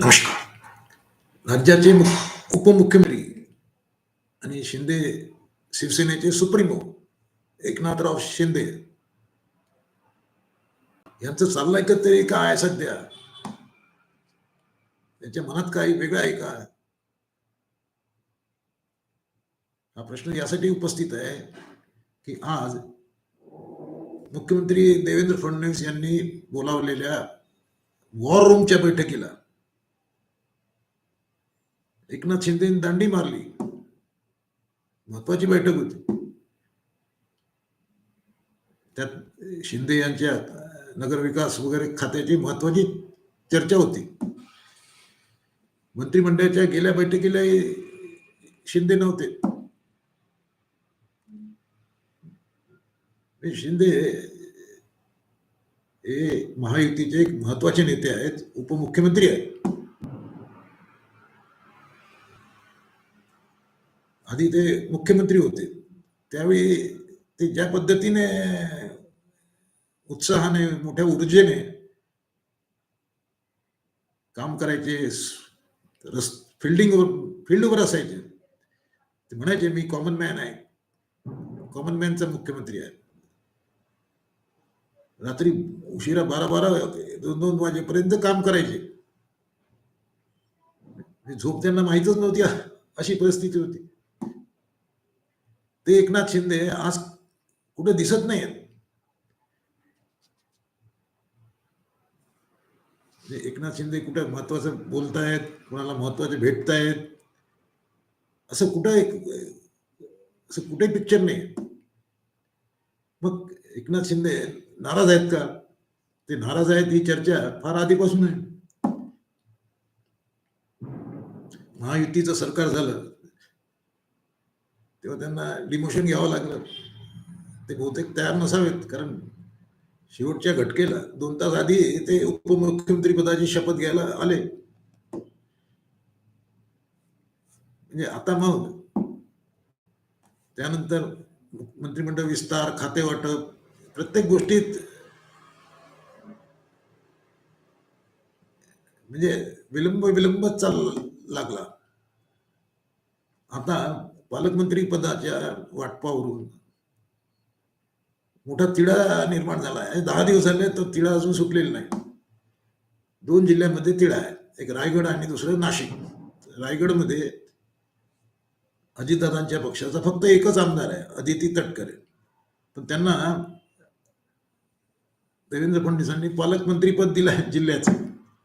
नमस्कार. राज्याचे मुख- उपमुख्यमंत्री आणि शिंदे शिवसेनेचे सुप्रीमो एकनाथराव शिंदे. यांचं चाललंय का तरी काय आहे सध्या? त्यांच्या मनात काही वेगळं आहे का? हा प्रश्न यासाठी उपस्थित आहे की आज मुख्यमंत्री देवेंद्र फडणवीस यांनी बोलावलेल्या वॉर रूमच्या बैठकीला एकनाथ शिंदेने दांडी मारली. महत्वाची बैठक होती. त्यात शिंदे यांच्या नगरविकास वगैरे खात्याची महत्वाची चर्चा होती. मंत्रिमंडळाच्या गेल्या बैठकीला शिंदे नव्हते. शिंदे हे महायुतीचे एक महत्त्वाचे नेते आहेत उपमुख्यमंत्री आहेत. आधी ते मुख्यमंत्री होते. त्यावेळी ते ज्या पद्धतीने उत्साहाने मोठ्या ऊर्जेने काम करायचे रस फिल्डिंगवर फील्डवर असायचे ते म्हणायचे मी कॉमन मॅन आहे. कॉमन मॅनचा मुख्यमंत्री आहे. रात्री उशिरा बारा बारा दोन दोन वाजेपर्यंत काम करायचे. म्हणजे झोप त्यांना माहीतच नव्हती अशी परिस्थिती होती. ते एकनाथ शिंदे आज कुठे दिसत नाहीत म्हणजे एकनाथ शिंदे कुठे महत्वाचं बोलतायत कुणाला महत्त्वाचे भेटतायत असं कुठं एक असं कुठे पिक्चर नाही. मग एकनाथ शिंदे नाराज आहेत का? ते नाराज आहेत ही चर्चा फार आधीपासून आहे महायुतीचं सरकार झालं. तेव्हा त्यांना डिमोशन घ्यावं लागलं. ते बहुतेक तयार नसावेत कारण शेवटच्या घटकेला दोन तास आधी ते उपमुख्यमंत्री पदाची शपथ घ्यायला आले. म्हणजे आता मग त्यानंतर मंत्रिमंडळ विस्तार खाते वाटप प्रत्येक गोष्टीत म्हणजे विलंब विलंबच चाल लागला. आता पालकमंत्री पदाच्या वाटपावरून मोठा तिढा निर्माण झाला आहे. दहा दिवस झाले तर तिढा अजून सुटलेला नाही. दोन जिल्ह्यांमध्ये तिढा आहे. एक रायगड आणि दुसरं नाशिक. रायगडमध्ये अजितदादांच्या पक्षाचा फक्त एकच आमदार आहे अदिती तटकरे. पण त्यांना देवेंद्र फडणवीसांनी पालकमंत्री पद दिलं आहे जिल्ह्याचं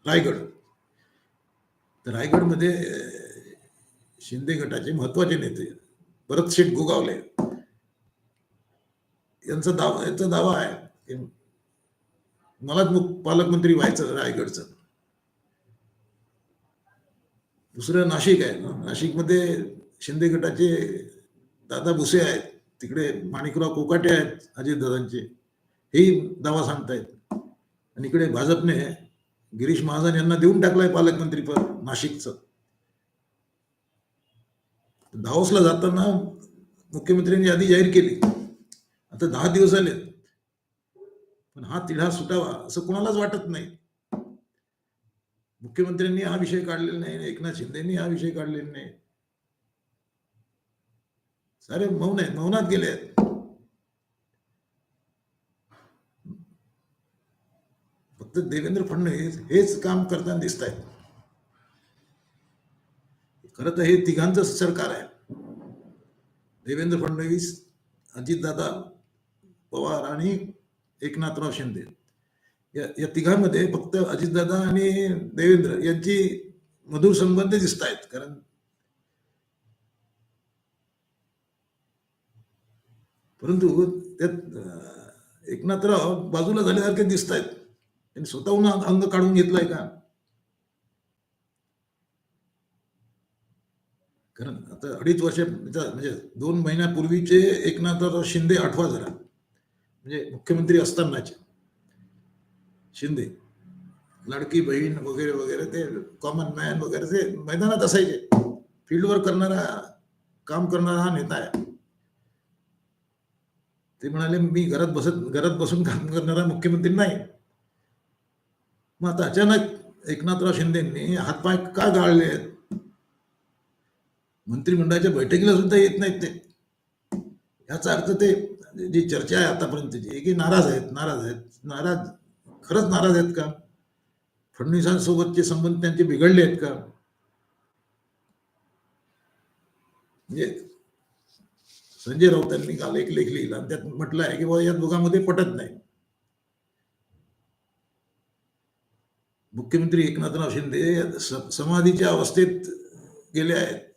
रायगड. तर रायगडमध्ये शिंदे गटाचे महत्त्वाचे नेते भरत शेठ गोगावले यांचा दावा यांचा दावा आहे की मलाच पालकमंत्री व्हायचं रायगडचं. दुसरं नाशिक आहे नाशिकमध्ये शिंदे गटाचे दादा भुसे आहेत. तिकडे माणिकराव कोकाटे आहेत अजितदादांचे हेही दावा सांगतायत. आणि इकडे भाजपने गिरीश महाजन यांना देऊन टाकलाय पालकमंत्री पद नाशिकचं. दावोसला जाताना मुख्यमंत्र्यांनी यादी जाहीर केली. आता दहा दिवस झाले पण हा तिढा सुटावा असं कोणालाच वाटत नाही. मुख्यमंत्र्यांनी हा विषय काढलेला नाही एकनाथ शिंदेनी हा विषय काढलेला नाही. सारे मौन आहेत मौनात गेले आहेत. फक्त देवेंद्र फडणवीस हेच काम करताना दिसत आहेत खरं तर हे तिघांचं सरकार आहे. देवेंद्र फडणवीस अजितदादा पवार आणि एकनाथराव शिंदे. या या तिघांमध्ये फक्त अजितदादा आणि देवेंद्र यांची मधुर संबंध दिसत आहेत कारण परंतु त्यात एकनाथराव बाजूला झाल्यासारखे दिसत आहेत. त्यांनी स्वतःहून अंग काढून घेतलाय का? कारण आता अडीच वर्ष म्हणजे, म्हणजे दोन महिन्यापूर्वीचे एकनाथराव शिंदे आठवा जरा म्हणजे मुख्यमंत्री असतानाचे. शिंदे. लाडकी बहीण वगैरे वगैरे ते कॉमन मॅन वगैरे ते मैदानात असायचे. फील्डवर करणारा काम करणारा हा नेता आहे. ते म्हणाले मी घरात बसत घरात बसून काम करणारा मुख्यमंत्री नाही. मग आता अचानक एकनाथराव शिंदेंनी हातपाय का गाळले आहेत मंत्रिमंडळाच्या बैठकीला सुद्धा येत नाहीत ते. याचा अर्थ ते जी चर्चा आहे आतापर्यंतची की नाराज आहेत नाराज आहेत. नाराज खरंच नाराज आहेत का? फडणवीसांसोबतचे संबंध त्यांचे बिघडले आहेत का? म्हणजे संजय राऊतांनी काल एक लेख लिहिला आणि त्यात म्हटलं आहे की बाबा या दोघांमध्ये पटत नाही. मुख्यमंत्री एकनाथराव शिंदे स- समाधीच्या अवस्थेत गेले आहेत.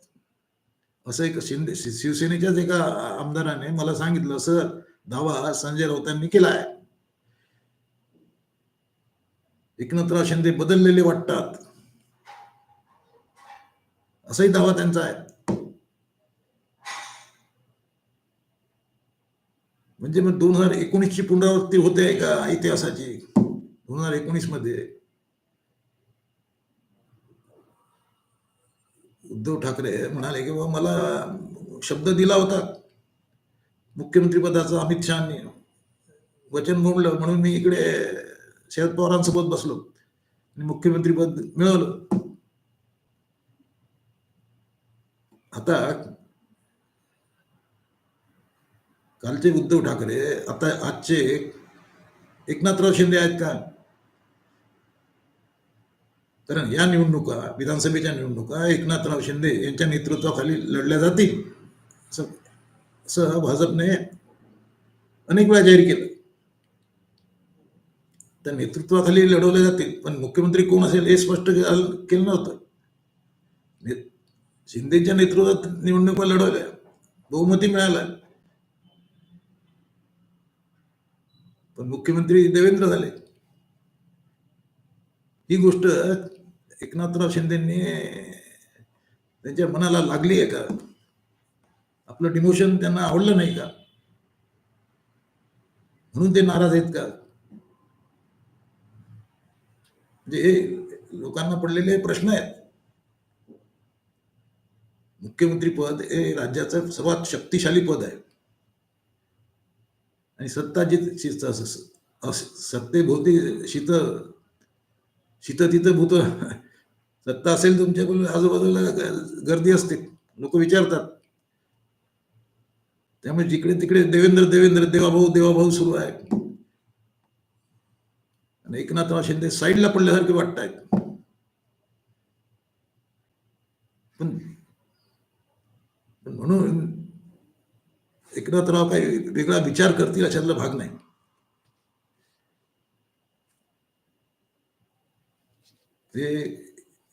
असं एक शिंदे शिवसेनेच्याच एका आमदाराने मला सांगितलं सर दावा संजय राऊतांनी केला आहे एकनाथराव शिंदे बदललेले वाटतात. असाही दावा त्यांचा आहे. म्हणजे मग दोन हजार एकोणीसची पुनरावृत्ती होते का इतिहासाची? दोन हजार एकोणीसमध्ये उद्धव ठाकरे म्हणाले की बाबा मला शब्द दिला होता. मुख्यमंत्रीपदाचं अमित शहानी. वचन मोडलं म्हणून मी इकडे शरद पवारांसोबत बसलो. आणि मुख्यमंत्रीपद मिळवलं. आता कालचे उद्धव ठाकरे आता आजचे एकनाथराव शिंदे आहेत का? कारण या निवडणुका विधानसभेच्या निवडणुका एकनाथराव शिंदे यांच्या नेतृत्वाखाली लढल्या जातील. असं असं भाजपने अनेक वेळा जाहीर केलं. त्या नेतृत्वाखाली लढवल्या जातील पण मुख्यमंत्री कोण असेल हे स्पष्ट केलं नव्हतं. शिंदेच्या नेतृत्वात निवडणुका लढवल्या बहुमती मिळाला पण मुख्यमंत्री देवेंद्र झाले. ही गोष्ट एकनाथराव शिंदेंनी त्यांच्या मनाला लागली आहे का? आपलं डिमोशन त्यांना आवडलं नाही का? म्हणून ते नाराज आहेत का? म्हणजे हे लोकांना पडलेले प्रश्न आहेत. मुख्यमंत्री पद हे राज्याचं सर्वात शक्तिशाली पद आहे. आणि सत्ता जी शीत- अस- सत्तेभोवती शीत शीत तिथं भूत सत्ता असेल तुमच्या आजूबाजूला गर्दी असते. लोक विचारतात. त्यामुळे जिकडे तिकडे देवेंद्र देवेंद्र देवाभाऊ देवाभाऊ सुरू आहे आणि एकनाथराव शिंदे साईडला पडल्यासारखे वाटत आहेत पण पण म्हणून एकनाथराव काही वेगळा विचार करतील अशातला भाग नाही. ते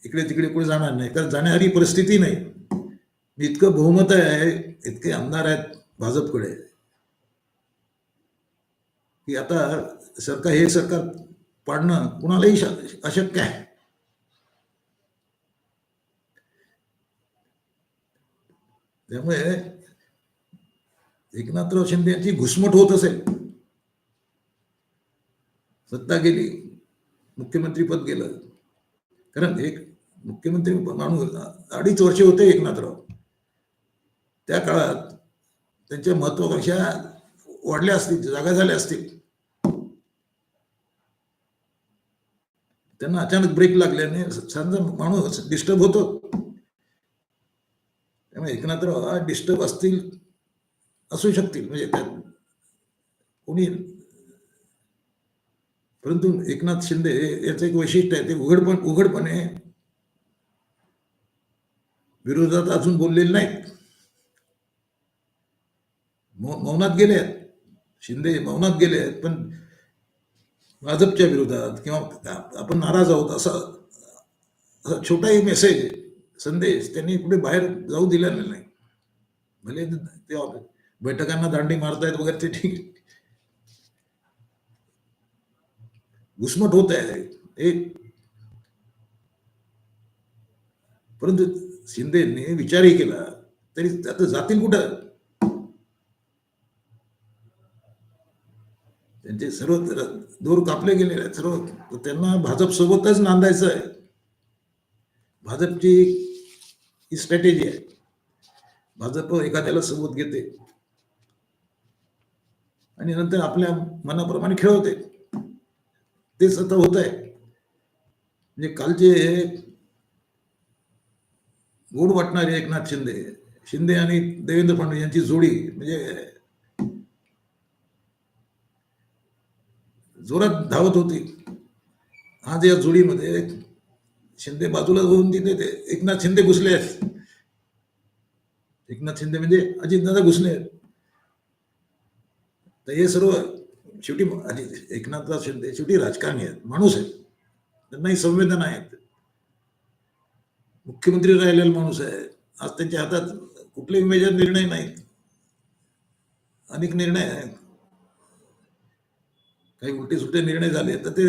इकडे तिकडे कुठे जाणार नाही. तर जाण्यासारखी परिस्थिती नाही. इतकं बहुमत आहे इतके आमदार आहेत भाजपकडे की आता सरकार हे सरकार पाडणं कुणालाही अशक्य आहे. त्यामुळे एकनाथराव शिंदे यांची घुसमट होत असेल. सत्ता गेली मुख्यमंत्री पद गेलं. कारण एक मुख्यमंत्री माणूस अडीच वर्षे होते एकनाथराव. त्या काळात त्यांच्या महत्वाकांक्षा वाढल्या असतील जागा झाल्या असतील. त्यांना अचानक ब्रेक लागल्याने समजा माणूस डिस्टर्ब होतो. त्यामुळे एकनाथराव हा डिस्टर्ब असतील असू शकतील. म्हणजे त्यात कोणी परंतु एकनाथ शिंदे याचं एक वैशिष्ट्य आहे ते उघडपण उघडपणे विरोधात अजून बोललेले नाहीत. मौ- मौनात गेले आहेत शिंदे मौनात गेले आहेत पण भाजपच्या विरोधात किंवा आपण नाराज आहोत असा असा छोटाही मेसेज संदेश त्यांनी कुठे बाहेर जाऊ दिलेला नाही. भले ते बैठकांना दांडी मारतायत वगैरे ते ठीक घुसमट होत आहे. एक परंतु शिंदेनी विचारही केला तरी आता जातील कुठं? त्यांचे सर्व दोर कापले गेलेले आहेत सर्व. त्यांना भाजप सोबतच नांदायचं आहे. भाजपची ही स्ट्रॅटेजी आहे. भाजप एखाद्याला सोबत घेते. आणि नंतर आपल्या मनाप्रमाणे खेळवते. तेच आता होत आहे म्हणजे कालचे गोड वाटणारे एकनाथ शिंदे. शिंदे आणि देवेंद्र फडणवीस यांची जोडी म्हणजे जोरात धावत होती. आज या जोडीमध्ये शिंदे बाजूला होऊन तिथे ते एकनाथ शिंदे घुसले आहेत. एकनाथ शिंदे म्हणजे अजितदादा घुसले आहेत. तर हे सर्व शेवटी अजित एकनाथराव शिंदे शेवटी राजकारणी आहेत माणूस आहेत. त्यांनाही संवेदना आहेत. मुख्यमंत्री राहिलेला माणूस आहे. आज त्यांच्या हातात कुठलेही मेजर निर्णय नाहीत अनेक निर्णय आहेत. काही उलटे सुटे निर्णय झाले तर ते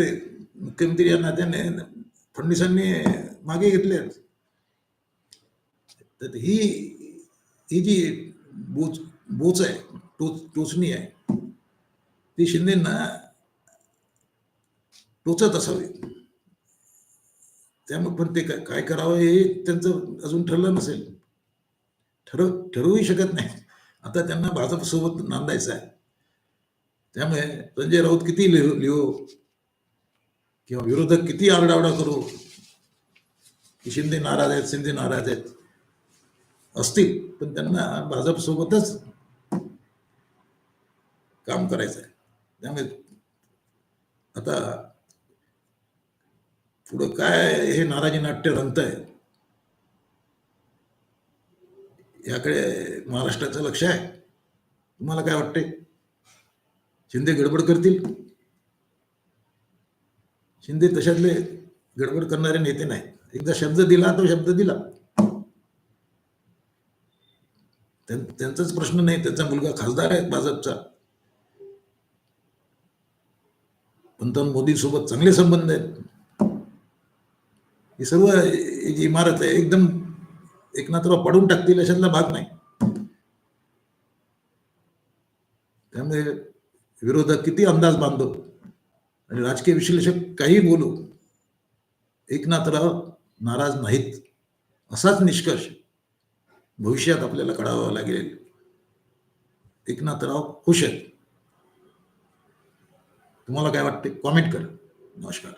मुख्यमंत्री या नात्याने फडणवीसांनी मागे घेतले आहेत. तर ही ही जी बोच बोच आहे टोच टोचणी आहे ती शिंदेना टोचत असावी. त्यामुळे पण ते काय करावं हे त्यांचं अजून ठरलं नसेल. ठरव ठरवूही शकत नाही. आता त्यांना भाजपसोबत नांदायचं आहे. त्यामुळे संजय राऊत किती लिहू लिहो? किंवा विरोधक किती आरडाओरडा करू? की शिंदे नाराज आहेत शिंदे नाराज आहेत. असतील पण त्यांना भाजपसोबतच काम करायचं आहे. त्यामुळे आता पुढं काय हे नाराजी नाट्य रंगत आहे याकडे महाराष्ट्राचं लक्ष आहे. तुम्हाला काय वाटते शिंदे गडबड करतील? शिंदे तशातले गडबड करणारे नेते नाही एकदा शब्द दिला तो शब्द दिला. त्यांचाच प्रश्न नाही. त्यांचा मुलगा खासदार आहे भाजपचा. पंतप्रधान मोदी सोबत चांगले संबंध आहेत. ही सर्व ही जी इमारत आहे. एकदम एकनाथराव पडून टाकतील अशातला भाग नाही. त्यामुळे विरोधक किती अंदाज बांधो आणि राजकीय विश्लेषक काही बोलू? एकनाथराव नाराज नाहीत. असाच निष्कर्ष भविष्यात आपल्याला कळावा लागेल. एकनाथराव खुश आहेत. तुम्हाला काय वाटते? कॉमेंट करा. नमस्कार.